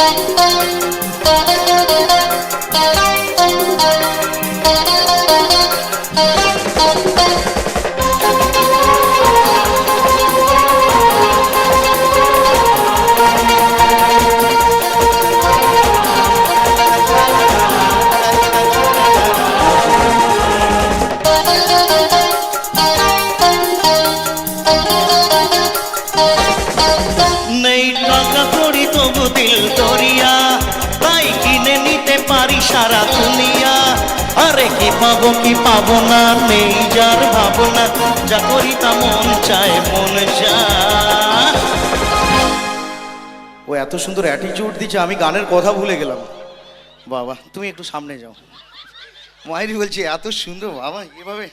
নেই তাই কিনে নিতে পারি সারা দুনিয়া। আরে কি পাবো কি পাবো না, নেই যার ভাবনা, যা করি তা মন চায়, মন ও, এত সুন্দর অ্যাটিটিউড দিচ্ছে, আমি গানের কথা ভুলে গেলাম। বাবা, তুমি একটু সামনে যাও। মায়েরই বলছি, এত সুন্দর, বাবা, এভাবে।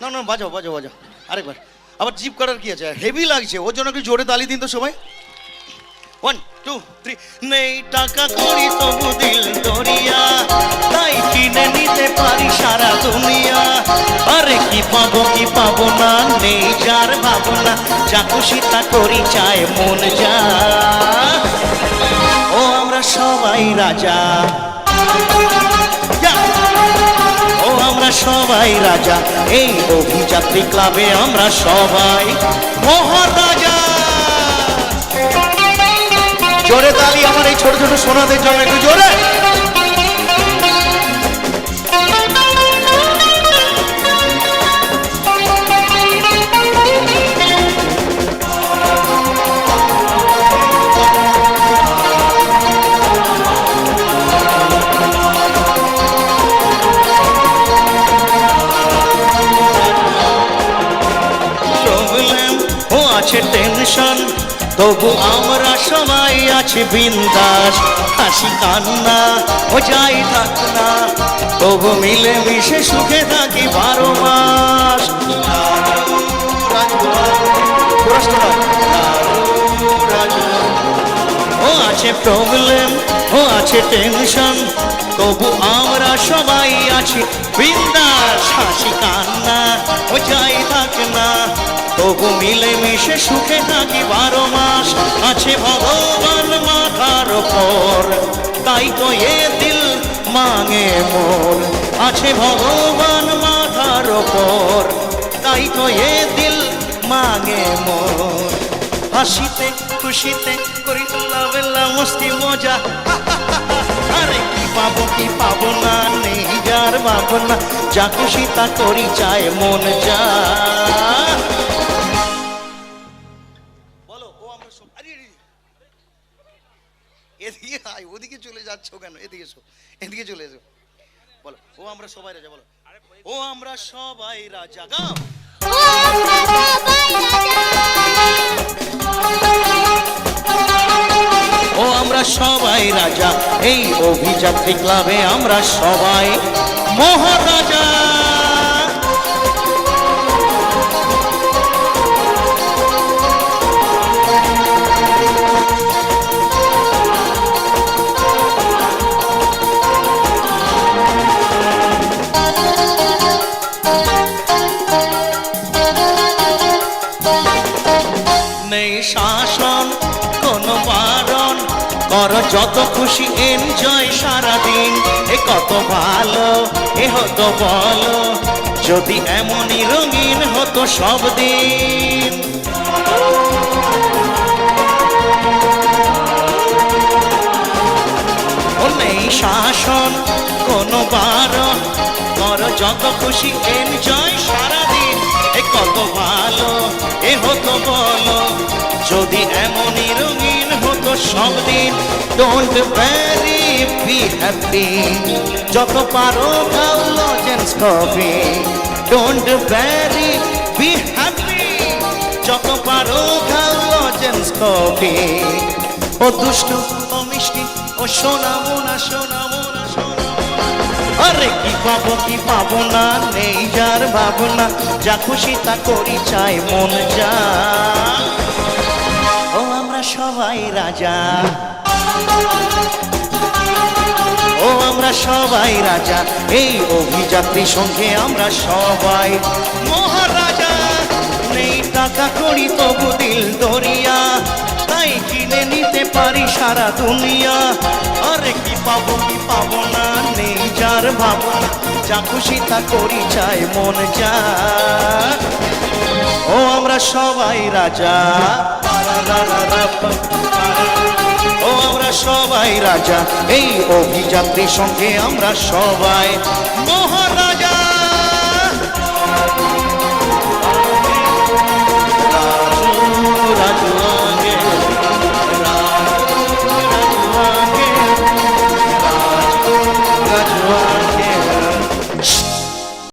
না না, বাজাও বাজাও বাজাও। আরেকবার। আবার জিপ করার কি আছে? হেভি লাগছে, ওর জন্য একটু জোরে তালি দিন তো সবাই? ওয়ান টু থ্রি নেই টাকা করি তবু দিল দরিয়া। তাই কিনে নিতে পারি সারা দুনিয়া। আরে কি পাবো কি পাবো না? নেই যার ভাবনা। যা খুশি তা করি, চায় মন যা। ও আমরা সবাই রাজা। ও আমরা সবাই রাজা। এই অভিযাত্রী ক্লাবে আমরা সবাই মহারাজা। জোরে তালি আমার এই ছোট ছোট সোনাদের জন্য একটু জোরে। আছে টেনশন তবু আমরা সবাই আছি বিন্দাস। হাসি কান্না ও যাই থাক না, তবু মিলে মিশে সুখে থাকি বারো মাস। ও আছে প্রবলেম ও আছে টেনশন তবু আমরা সবাই আছি বিন্দাস। হাসি কান্না ও যাই থাক না, তবু মিলে মিশে সুখে থাকি বারো মাস। আছে ভগবান মাথার ওপর তাই তো এ দিল মাঙে মোর আছে ভগবান মাথার ওপর তাই তো এ দিল মাঙে মোর হাসিতে, খুশিতে করি লাভেলা মস্তি মজা। আরে কি পাবো কি পাবো না, নেই যার ভাবনা। যা খুশি তা করি, চায় মন যা। এদিকে আয় ওদিকে চলে যাচ্ছ কেন? এদিকে এসো এদিকে চলে এসো। বলো ও আমরা সবাই রাজা বলো। ও আমরা সবাই রাজা গাও ও আমরা সবাই রাজা। এই অভিযাত্রী ক্লাবে আমরা সবাই মহারাজা। নেই শাসন, কোনো বারণ। কর যত খুশি এনজয় সারাদিন। এ কত ভালো, এ হতো বলো। যদি এমনই রঙিন হতো সব দিন। নেই শাসন, কোনো বারণ। কর যত খুশি এনজয় সারাদিন। এ কত ভালো, এ হতো বলো। যদি এমনই রঙিন হতো সব দিন ডোন্ট ভ্যারি বি হ্যাপি যত পারো খাও lozenges coffee don't worry be happy যত পারো খাও লজেন্স কফি ও দুষ্টু, ও মিষ্টি, ও সোনা মোনা, সোনা আরে কি পাবো কি পাবো না? নেই যার ভাবনা, যা খুশি তা করি চাই, মন যা। ও আমরা সবাই রাজা। ও আমরা সবাই রাজা, এই অভিযাত্রী সঙ্গে আমরা সবাই। মহারাজা, নেই টাকা করি তবু দিল নি নিতে পারি সারা দুনিয়া। আরে কি পাবো কি পাবো না, নেই যার ভাবনা। যা খুশি তা করি, চাই মন যা। ও আমরা সবাই রাজা। ও আমরা সবাই রাজা। এই অভিযাত্রীর সঙ্গে আমরা সবাই। মহারাজ